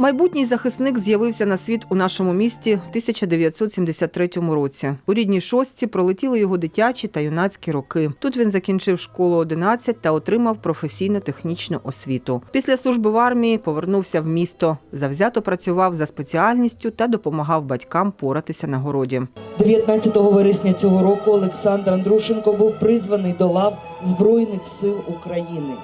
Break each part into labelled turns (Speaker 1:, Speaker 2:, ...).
Speaker 1: Майбутній захисник з'явився на світ у нашому місті в 1973 році. У рідній шостці пролетіли його дитячі та юнацькі роки. Тут він закінчив школу 11 та отримав професійно-технічну освіту. Після служби в армії повернувся в місто. Завзято працював за спеціальністю та допомагав батькам поратися на городі.
Speaker 2: 19 вересня цього року Олександр Андрушенко був призваний до лав Збройних сил України.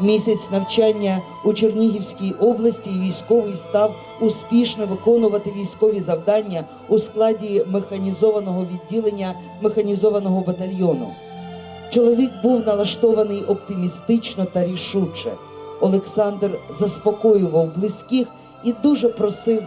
Speaker 2: Місяць навчання у Чернігівській області військовий став успішно виконувати військові завдання у складі механізованого відділення механізованого батальйону. Чоловік був налаштований оптимістично та рішуче. Олександр заспокоював близьких і дуже просив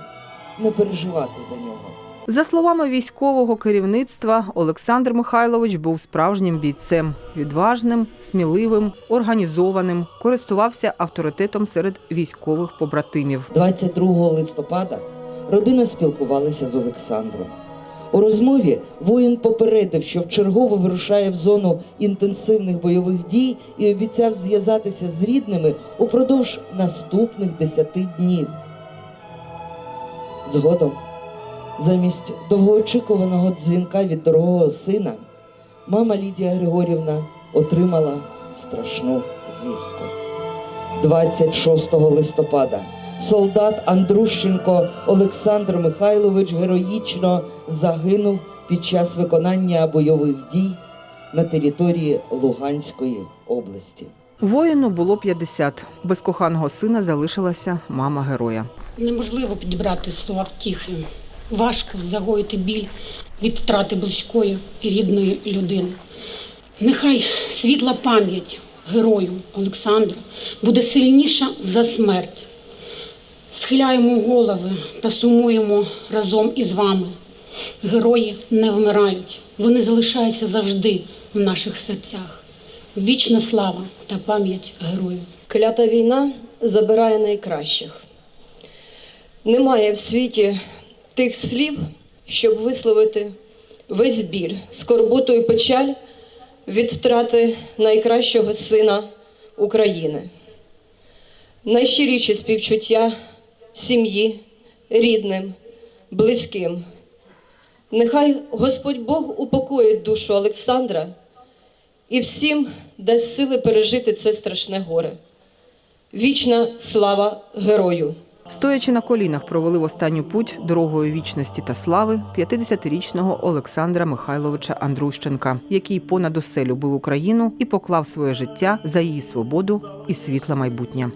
Speaker 2: не переживати за нього.
Speaker 1: За словами військового керівництва, Олександр Михайлович був справжнім бійцем, відважним, сміливим, організованим, користувався авторитетом серед військових побратимів.
Speaker 2: 22 листопада родина спілкувалася з Олександром. У розмові воїн попередив, що вчергово вирушає в зону інтенсивних бойових дій і обіцяв зв'язатися з рідними упродовж наступних 10 днів. Згодом, замість довгоочікуваного дзвінка від дорогого сина, мама Лідія Григорівна отримала страшну звістку. 26 листопада солдат Андрущенко Олександр Михайлович героїчно загинув під час виконання бойових дій на території Луганської області.
Speaker 1: Воїну було 50. Без коханого сина залишилася мама героя.
Speaker 3: Неможливо підібрати слова втіхи. Важко загоїти біль від втрати близької і рідної людини. Нехай світла пам'ять герою Олександру буде сильніша за смерть. Схиляємо голови та сумуємо разом із вами. Герої не вмирають, вони залишаються завжди в наших серцях. Вічна слава та пам'ять герою.
Speaker 4: Клята війна забирає найкращих. Немає в світі тих слів, щоб висловити весь біль, скорботу і печаль від втрати найкращого сина України. Найщиріші співчуття сім'ї, рідним, близьким. Нехай Господь Бог упокоїть душу Олександра і всім дасть сили пережити це страшне горе. Вічна слава герою!
Speaker 1: Стоячи на колінах, провели в останню путь дорогою вічності та слави 50-річного Олександра Михайловича Андрущенка, який понад усе любив Україну і поклав своє життя за її свободу і світле майбутнє.